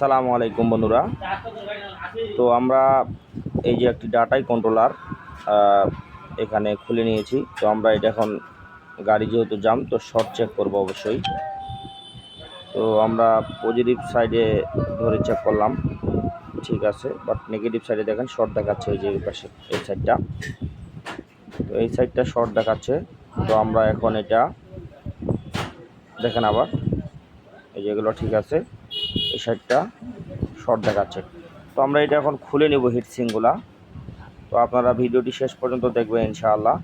আসসালামু আলাইকুম বন্ধুরা। তো আমরা এই যে একটি ডাটাই কন্ট্রোলার এখানে খুলে নিয়েছি। তো আমরা এটা এখন গাড়ি যেহেতু জাম তো শর্ট চেক করব অবশ্যই। তো আমরা পজিটিভ সাইডে ধরে চেক করলাম। ঠিক আছে বাট নেগেটিভ সাইডে দেখেন শর্ট দেখাচ্ছে এই যে পাশে, এই সাইডটা তো এই সাইডটা শর্ট দেখাচ্ছে। তো আমরা এখন এটা দেখেন আবার, এই যেগুলো ঠিক আছে। সাইডটা শর্ট দেখাচ্ছে। তো আমরা এটা এখন খুলে নেব হিটসিংগুলা তো আপনারা ভিডিওটি শেষ পর্যন্ত দেখবেন ইনশাআল্লাহ।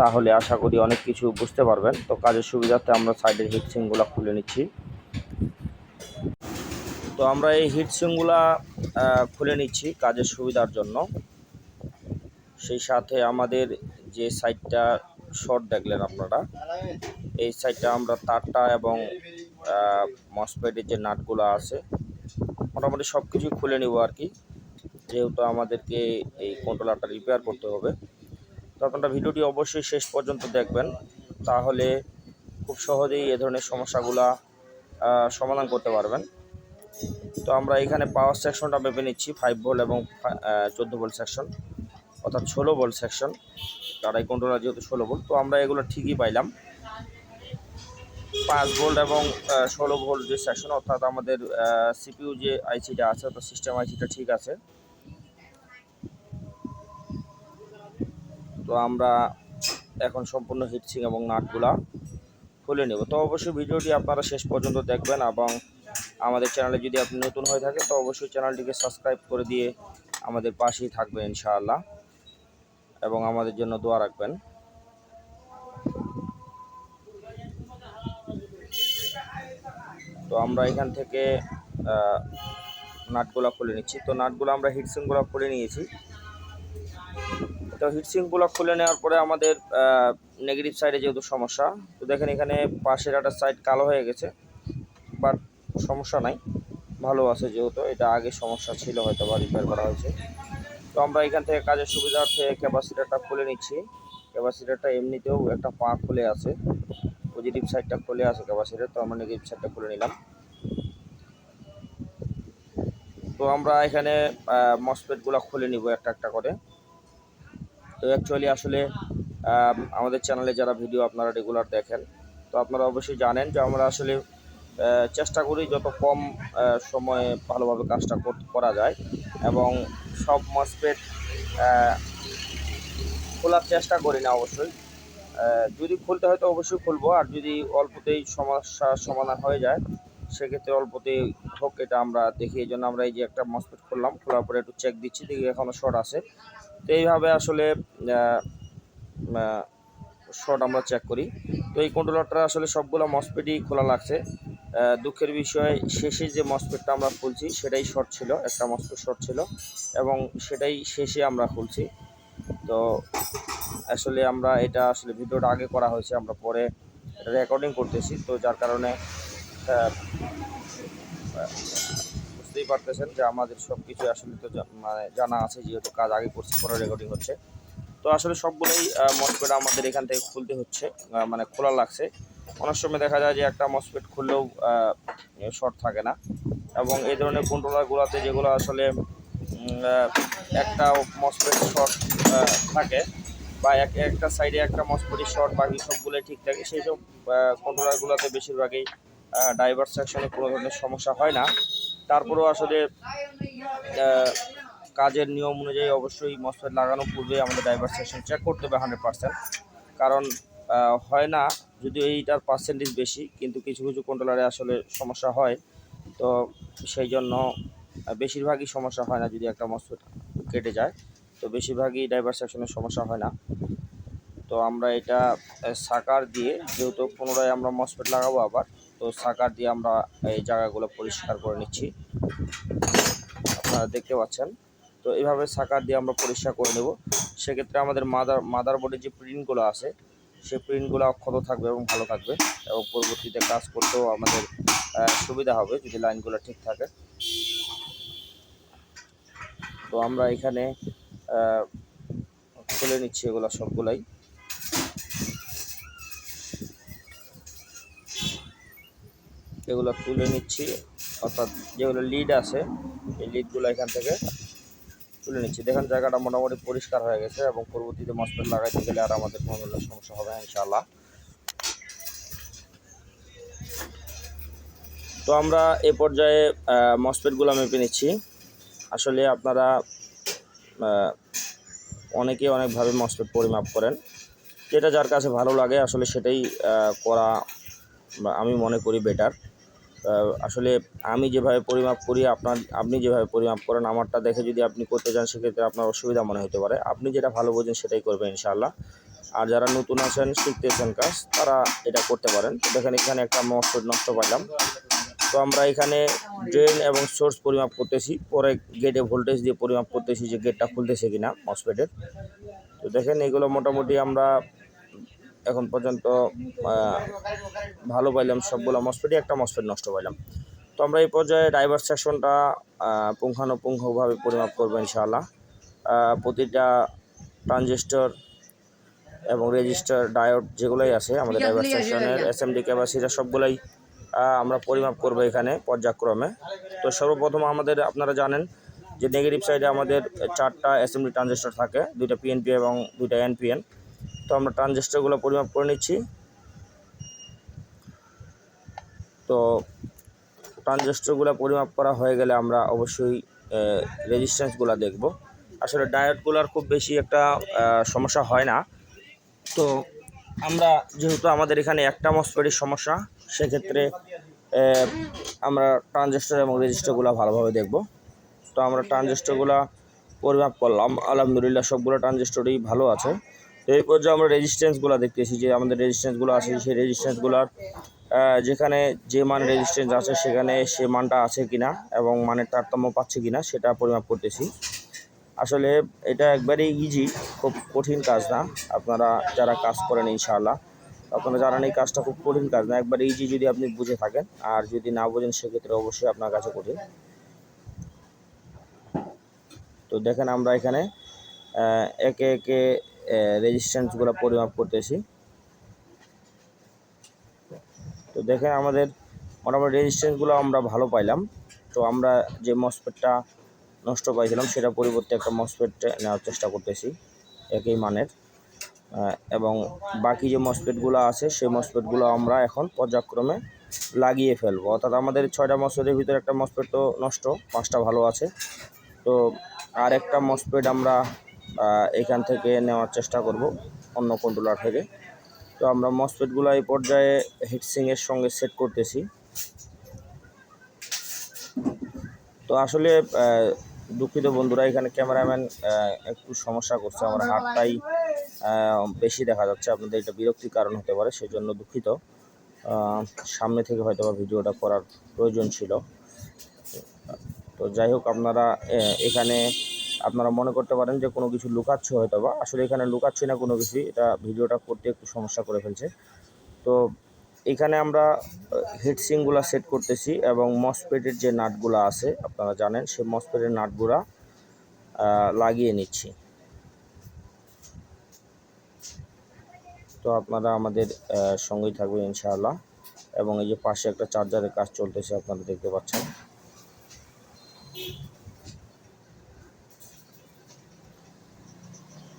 তাহলে আশা করি অনেক কিছু বুঝতে পারবেন। তো কাজের সুবিধার্থে আমরা সাইডের হিটসিংগুলা খুলে নিচ্ছি। তো আমরা এই হিটসিংগুলা খুলে নিচ্ছি কাজের সুবিধার জন্য। সেই সাথে আমাদের যে সাইডটা শর্ট দেখলেন আপনারা, এই সাইডটা আমরা তারটা এবং মসপেটের যে নাটগুলো আছে, মোটামুটি সব কিছুই খুলে নিব আর কি। যেহেতু আমাদেরকে এই কন্ট্রোলারটা রিপেয়ার করতে হবে। তো আপনারা ভিডিওটি অবশ্যই শেষ পর্যন্ত দেখবেন। তাহলে খুব সহজেই এ ধরনের সমস্যাগুলা সমাধান করতে পারবেন। তো আমরা এখানে পাওয়ার সেকশনটা মেপে নিচ্ছি ফাইভ ভোল্ট এবং চোদ্দ ভোল্ট সেকশন অর্থাৎ ষোলো ভোল্ট সেকশন তারাই কন্ট্রোলার যেহেতু ষোলো ভোল্ট তো আমরা এগুলো ঠিকই পাইলাম। পাঁচ ভোল্ট এবং ষোলো ভোল্ট যে সেকশন অর্থাৎ আমাদের সিপিইউ যে আইসিটা আছে, অর্থাৎ সিস্টেম আইসিটা ঠিক আছে। তো আমরা এখন সম্পূর্ণ হিটসিং এবং নাটগুলা খুলে নেব। তো অবশ্যই ভিডিওটি আপনারা শেষ পর্যন্ত দেখবেন এবং আমাদের চ্যানেলে যদি আপনি নতুন হয়ে থাকেন, তো অবশ্যই চ্যানেলটিকে সাবস্ক্রাইব করে দিয়ে আমাদের পাশেই থাকবেন ইনশাআল্লাহ। এবং আমাদের জন্য দোয়া রাখবেন। তো আমরা এখান থেকে নাটগুলা খুলে নিচ্ছি। তো নাটগুলো আমরা হিটসিংগুলো খুলে নিয়েছি। তো হিটসিংগুলো খুলে নেওয়ার পরে আমাদের নেগেটিভ সাইডে যেহেতু সমস্যা, তো দেখেন এখানে পাশের একটা সাইড কালো হয়ে গেছে, বাট সমস্যা নাই। ভালো আছে যেহেতু, এটা আগে সমস্যা ছিল হয়তো বা রিপেয়ার করা হয়েছে। তো আমরা এখান থেকে কাজের সুবিধার্থে ক্যাপাসিটারটা খুলে নিচ্ছি। ক্যাপাসিটারটা এমনিতেও একটা পা খুলে আছে। পজিটিভ সাইডটা খুলে আছে ক্যাপাসিটার তো আমরা নেগেটিভ সাইডটা খুলে নিলাম। তো আমরা এখানে মসপেটগুলো খুলে নিব একটা একটা করে। তো অ্যাকচুয়ালি আসলে আমাদের চ্যানেলে যারা ভিডিও আপনারা রেগুলার দেখেন, তো আপনারা অবশ্যই জানেন যে আমরা আসলে চেষ্টা করি যত কম সময়ে ভালোভাবে কাজটা কর- যায় এবং সব মসপেট খোলার চেষ্টা করি না অবশ্যই। যদি খুলতে হয় তো অবশ্যই খুলবো। আর যদি অল্পতেই সমস্যার সমাধান হয়ে যায়, সেক্ষেত্রে অল্পতেই হোক, এটা আমরা দেখি। এই জন্য আমরা এই যে একটা মসপেট খুললাম, খোলার পরে একটু চেক দিচ্ছি, দেখি এখনও শর্ট আছে। তো এইভাবে আসলে শর্ট আমরা চেক করি। তো এই কন্ট্রোলারটা আসলে সবগুলো মসপেটই খোলা লাগছে। দুঃখের বিষয়, শেষে যে মসপেটটা আমরা খুলছি, সেটাই শর্ট ছিল, একটা মসপেট শর্ট ছিল, এবং সেটাই শেষে আমরা খুলছি। তো আসলে আমরা এটা আসলে ভিডিওটা আগে করা হয়েছে, আমরা পরে রেকর্ডিং করতেছি। তো যার কারণে বুঝতেই পারতেছেন যে আমাদের সব কিছু আসলে তো মানে জানা আছে, যেহেতু কাজ আগে করছি, পরে রেকর্ডিং হচ্ছে। তো আসলে সবগুলোই মসপেট আমাদের এখান থেকে খুলতে হচ্ছে মানে খোলা লাগছে। অনেক সময় দেখা যায় যে একটা মসপেট খুললেও শর্ট থাকে না। এবং এই ধরনের কন্ট্রোলারগুলোতে যেগুলো আসলে একটা মসপেট শর্ট থাকে বা এক, একটা সাইডে একটা মসপেটের শর্ট বাকি সবগুলোই ঠিক থাকে। সেই সব কন্ট্রোলারগুলোতে বেশিরভাগই ডাইভার সেকশনে কোনো ধরনের সমস্যা হয় না। তারপরেও আসলে কাজের নিয়ম অনুযায়ী অবশ্যই মসপেট লাগানোর পূর্বে আমাদের ড্রাইভার সেকশন চেক করতে হবে হান্ড্রেড পার্সেন্ট কারণ হয় না যদিও এইটার পার্সেন্টেজ বেশি, কিন্তু কিছু কিছু কন্ট্রোলারে আসলে সমস্যা হয়। তো সেই জন্য বেশিরভাগই সমস্যা হয় না যদি একটা মসপেট কেটে যায়। তো বেশিরভাগই ড্রাইভার সেকশনের সমস্যা হয় না। তো আমরা এটা সাকার দিয়ে যেহেতু পুনরায় আমরা মসপেট লাগাবো আবার, তো সাকার দিয়ে আমরা এই জায়গাগুলো পরিষ্কার করে নিচ্ছি। আপনারা দেখতে পাচ্ছেন। তো এইভাবে সাকার দিয়ে আমরা পরিষ্কার করে নেব। সেক্ষেত্রে আমাদের মাদার মাদার বোর্ডের যে প্রিন্টগুলো আছে সেই প্রিন্টগুলো অক্ষত থাকবে এবং ভালো থাকবে এবং পরবর্তীতে কাজ করতেও আমাদের সুবিধা হবে যদি লাইনগুলো ঠিক থাকে। তো আমরা এখানে খুলে নিচ্ছি এগুলো সবগুলাই। এগুলো তুলে নিচ্ছি, অর্থাৎ যেগুলো লিড আছে, এই লিডগুলো এখান থেকে তুলে নিচ্ছি। দেখেন, জায়গাটা মোটামুটি পরিষ্কার হয়ে গেছে এবং পরবর্তীতে মসপেট লাগাইতে গেলে আর আমাদের কোনো সমস্যা হবে ইনশাআল্লাহ। তো আমরা এ পর্যায়ে মসপেটগুলো মেপে নিচ্ছি। আসলে আপনারা অনেকে অনেকভাবে মসপেট পরিমাপ করেন। যেটা যার কাছে ভালো লাগে, আসলে সেটাই করা আমি মনে করি বেটার আসলে আমি যেভাবে পরিমাপ করি, আপনার, আপনি যেভাবে পরিমাপ করেন, আমারটা দেখে যদি আপনি করতে চান, সেক্ষেত্রে আপনার অসুবিধা মনে হতে পারে। আপনি যেটা ভালো বোঝেন, সেটাই করবেন ইনশাআল্লাহ। আর যারা নতুন আছেন, শিখতেছেন কাজ, তারা এটা করতে পারেন। দেখেন, এখানে একটা মসপেট নষ্ট পাইলাম। তো আমরা এখানে ড্রেন এবং সোর্স পরিমাপ করতেছি। পরে গেটে ভোল্টেজ দিয়ে পরিমাপ করতেছি যে গেটটা খুলতেছে কিনা মসপেটের তো দেখেন এগুলো মোটামুটি আমরা এখন পর্যন্ত ভালো পাইলাম সবগুলো মসপেটই একটা মসপেট নষ্ট পাইলাম। তো আমরা এই পর্যায়ে ড্রাইভার সেকশনটা পুঙ্খানুপুঙ্খভাবে পরিমাপ করব ইনশাআল্লাহ। প্রতিটা ট্রানজিস্টর এবং রেজিস্টার ডায়োড যেগুলোই আছে আমাদের ড্রাইভার সেকশনের এসএমডি ক্যাপাসিটা সবগুলোই আমরা পরিমাপ করব এখানে পর্যায়ক্রমে। তো সর্বপ্রথম আমাদের আপনারা জানেন যে নেগেটিভ সাইডে আমাদের চারটা এসএমডি ট্রানজিস্টর থাকে, দুইটা পিএনপি এবং দুইটা এনপিএন তো আমরা ট্রানজিস্টরগুলো পরিমাপ করে নিচ্ছি। তো ট্রানজিস্টরগুলো পরিমাপ করা হয়ে গেলে আমরা অবশ্যই রেজিস্ট্যান্সগুলো দেখব। আসলে ডায়োডগুলোর খুব বেশি একটা সমস্যা হয় না। তো আমরা যেহেতু আমাদের এখানে একটা মসপেটের সমস্যা সেক্ষেত্রে আমরা ট্রানজিস্টর এবং রেজিস্টারগুলো ভালোভাবে দেখব। তো আমরা ট্রানজিস্টরগুলো পরিমাপ করলাম। আলহামদুলিল্লাহ সবগুলো ট্রানজিস্টরই ভালো আছে। তো এই পর্যায়ে আমরা রেজিস্ট্যান্সগুলো দেখতেছি, যে আমাদের রেজিস্ট্যান্সগুলো আছে, সেই রেজিস্ট্যান্সগুলোর যেখানে যে মান রেজিস্ট্যান্স আছে, সেখানে সে মানটা আছে কিনা এবং মানের তারতম্য পাচ্ছে কিনা সেটা পরিমাপ করতেছি। আসলে এটা একবারেই ইজি খুব কঠিন কাজ না। আপনারা যারা কাজ করেন, ইনশাআল্লাহ আপনারা জানেন এই কাজটা খুব কঠিন কাজ না, একবার ইজি যদি আপনি বুঝে থাকেন, আর যদি না বোঝেন, সেক্ষেত্রে অবশ্যই আপনার কাছে কঠিন। তো দেখেন আমরা এখানে একে একে রেজিস্ট্যান্সগুলো পরিমাপ করতেছি। তো দেখেন আমাদের মোটামুটি রেজিস্ট্যান্সগুলো আমরা ভালো পাইলাম। তো আমরা যে মসপেটটা নষ্ট পাইছিলাম, সেটা পরিবর্তে একটা মসপেট নেওয়ার চেষ্টা করতেছি, একই মানের। এবং বাকি যে মসপেটগুলো আছে, সেই মসপেটগুলো আমরা এখন পর্যায়ক্রমে লাগিয়ে ফেলব। অর্থাৎ আমাদের ছয়টা মসপেটের ভিতরে একটা মসপেট তো নষ্ট, পাঁচটা ভালো আছে। তো আর একটা মসপেট আমরা এখান থেকে নেওয়ার চেষ্টা করব, অন্য কন্ট্রোলার থেকে। তো আমরা মসপেটগুলো এই পর্যায়ে হিটসিংয়ের সঙ্গে সেট করতেছি। তো আসলে দুঃখিত বন্ধুরা, এখানে ক্যামেরাম্যান একটু সমস্যা করছে, আমার হাতটাই বেশি দেখা যাচ্ছে। আপনাদের এটা বিরক্তির কারণ হতে পারে সেই জন্য দুঃখিত সামনে থেকে হয়তো বা ভিডিওটা করার প্রয়োজন ছিল। তো যাই হোক, আপনারা এখানে আপনারা মনে করতে পারেন যে কোনো কিছু লুকাচ্ছ হয়তো বা আসলে এখানে লুকাচ্ছি না কোনো কিছুই, এটা ভিডিওটা করতে একটু সমস্যা করে ফেলছে। তো এখানে আমরা হিটসিংগুলো সেট করতেছি এবং মসপেটের যে নাটগুলো আছে, আপনারা জানেন, সেই মসপেটের নাটগুলা লাগিয়ে নিচ্ছি। তো আপনারা আমাদের সঙ্গেই থাকবেন ইনশাআল্লাহ। এবং এই যে পাশে একটা চার্জারের কাজ চলতেছে, আপনারা দেখতে পাচ্ছেন।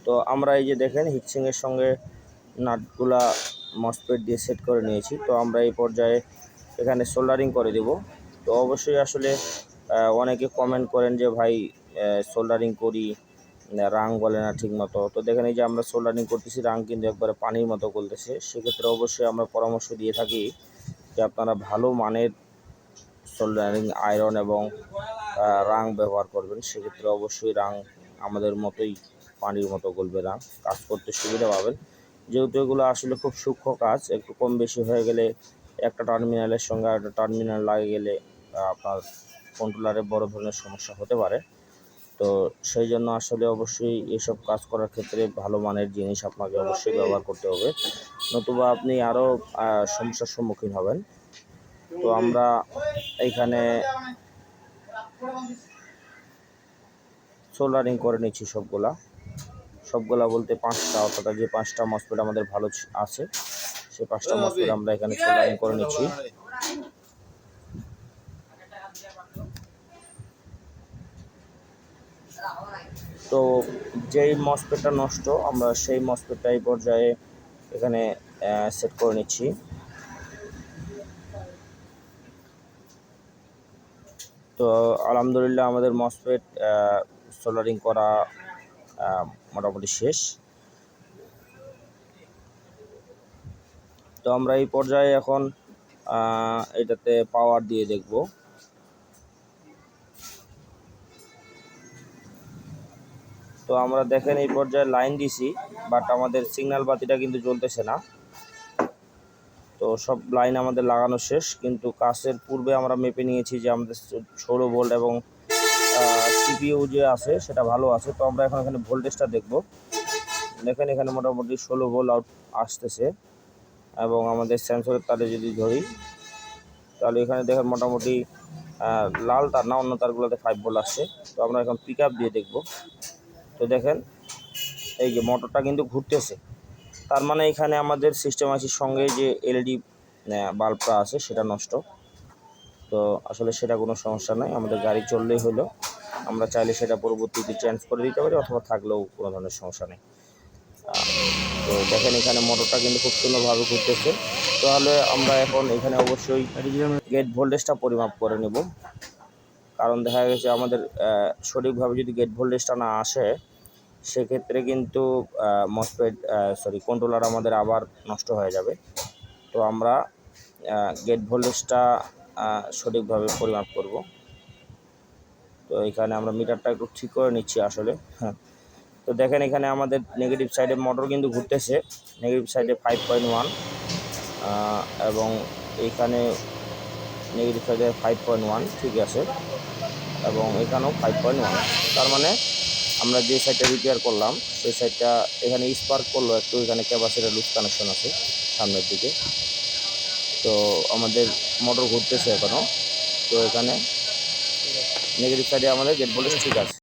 তো আমরা এই যে দেখেন, হিটসিংয়ের সঙ্গে নাটগুলা মসপেট দিয়ে সেট করে নিয়েছি। তো আমরা এই পর্যায়ে এখানে সোল্ডারিং করে দেব। তো অবশ্যই আসলে অনেকে কমেন্ট করেন যে, ভাই সোল্ডারিং করি রাং বলে না ঠিক মতো তো দেখেন এই যে আমরা সোল্ডারিং করতেছি, রাং কিন্তু একবারে পানির মতো গলতেছে। সেক্ষেত্রে অবশ্যই আমরা পরামর্শ দিয়ে থাকি যে আপনারা ভালো মানের সোল্ডারিং আয়রন এবং রাং ব্যবহার করবেন। সেক্ষেত্রে অবশ্যই রাং আমাদের মতোই পানির মতো গলবে রাং। কাজ করতে সুবিধা পাবেন। যেহেতু এগুলো আসলে খুব সূক্ষ্ম কাজ, একটু কম বেশি হয়ে গেলে একটা টার্মিনালের সঙ্গে একটা টার্মিনাল লাগে গেলে আপনার কন্ট্রোলারে বড় ধরনের সমস্যা হতে পারে। তো সেই জন্য আসলে অবশ্যই এসব কাজ করার ক্ষেত্রে ভালো মানের জিনিস আপনাকে অবশ্যই ব্যবহার করতে হবে। নতুবা আপনি আরও সমস্যার সম্মুখীন হবেন। তো আমরা এখানে সোল্ডারিং করে নিচ্ছি সবগুলা। সবগুলা বলতে পাঁচটা অর্থাৎ যে পাঁচটা মসপেট আমাদের ভালো আছে সেই পাঁচটা মসপেট আমরা এখানে সোল্ডারিং করে নিচ্ছি। তো যেই মসপেটটা নষ্ট, আমরা সেই মসপেটটা এই পর্যায়ে এখানে সেট করে নিচ্ছি। তো আলহামদুলিল্লাহ আমাদের মসপেট সোলারিং করা মোটামুটি শেষ। তো আমরা এই পর্যায়ে এখন এটাতে পাওয়ার দিয়ে দেখব। আমরা দেখেন এই পর্যায়ে লাইন দিছি বাট আমাদের সিগন্যাল বাতিটা কিন্তু জ্বলতেছে না। তো সব লাইন আমাদের লাগানো শেষ, কিন্তু কাজের পূর্বে আমরা মেপে নিয়েছি যে আমাদের ষোলো ভোল্ট এবং সিপিইউ যে আছে সেটা ভালো আছে। তো আমরা এখন এখানে ভোল্টেজটা দেখব। দেখেন এখানে মোটামুটি ষোলো ভোল্ট আউট আসতেছে এবং আমাদের সেন্সরের তারে যদি ধরি, তাহলে এখানে দেখেন মোটামুটি লাল তার না, অন্য তারগুলোতে ফাইভ ভোল্ট আসছে। তো আমরা এখন পিক আপ দিয়ে দেখব। তো দেখেন এই যে মোটরটা কিন্তু ঘুরতেছে। তার মানে এখানে আমাদের সিস্টেম আছে সঙ্গে যে এলইডি বাল্বটা আছে সেটা নষ্ট। তো আসলে সেটা কোনো সমস্যা নাই আমাদের গাড়ি চললেই হলো। আমরা চাইলে সেটা পরবর্তীতে চেঞ্জ করে দিতে পারি অথবা থাকলেও কোনো ধরনের সমস্যা নেই। তো দেখেন এখানে মোটরটা কিন্তু খুব সুন্দরভাবে ঘুরতেছে। তাহলে আমরা এখন এখানে অবশ্যই গেট ভোল্টেজটা পরিমাপ করে নেব। কারণ দেখা গেছে আমাদের সঠিকভাবে যদি গেট ভোল্টেজটা না আসে, সেক্ষেত্রে কিন্তু মসপেট সরি কন্ট্রোলার আমাদের আবার নষ্ট হয়ে যাবে। তো আমরা গেট ভোল্টেজটা সঠিকভাবে পরিমাপ করব। তো এখানে আমরা মিটারটা একটু ঠিক করে নিচ্ছি আসলে। হ্যাঁ। তো দেখেন এখানে আমাদের নেগেটিভ সাইডে মোটর কিন্তু ঘুরতেছে। নেগেটিভ সাইডে ফাইভ পয়েন্ট ওয়ান এবং এইখানে নেগেটিভ সাইডে ফাইভ পয়েন্ট ওয়ান ঠিক আছে। এবং এখানেও ফাইভ পয়েন্ট ওয়ান তার মানে আমরা যে সাইডটা রিপেয়ার করলাম, সেই সাইডটা এখানে স্পার্ক করল, একটু এখানে ক্যাপাসিটার লুজ কানেকশন আছে, সামনের দিকে। তো আমাদের মোটর ঘুরতেছে এখনও তো এখানে নেগেটিভ সাইডে আমাদের গেট বলে ঠিক আছে।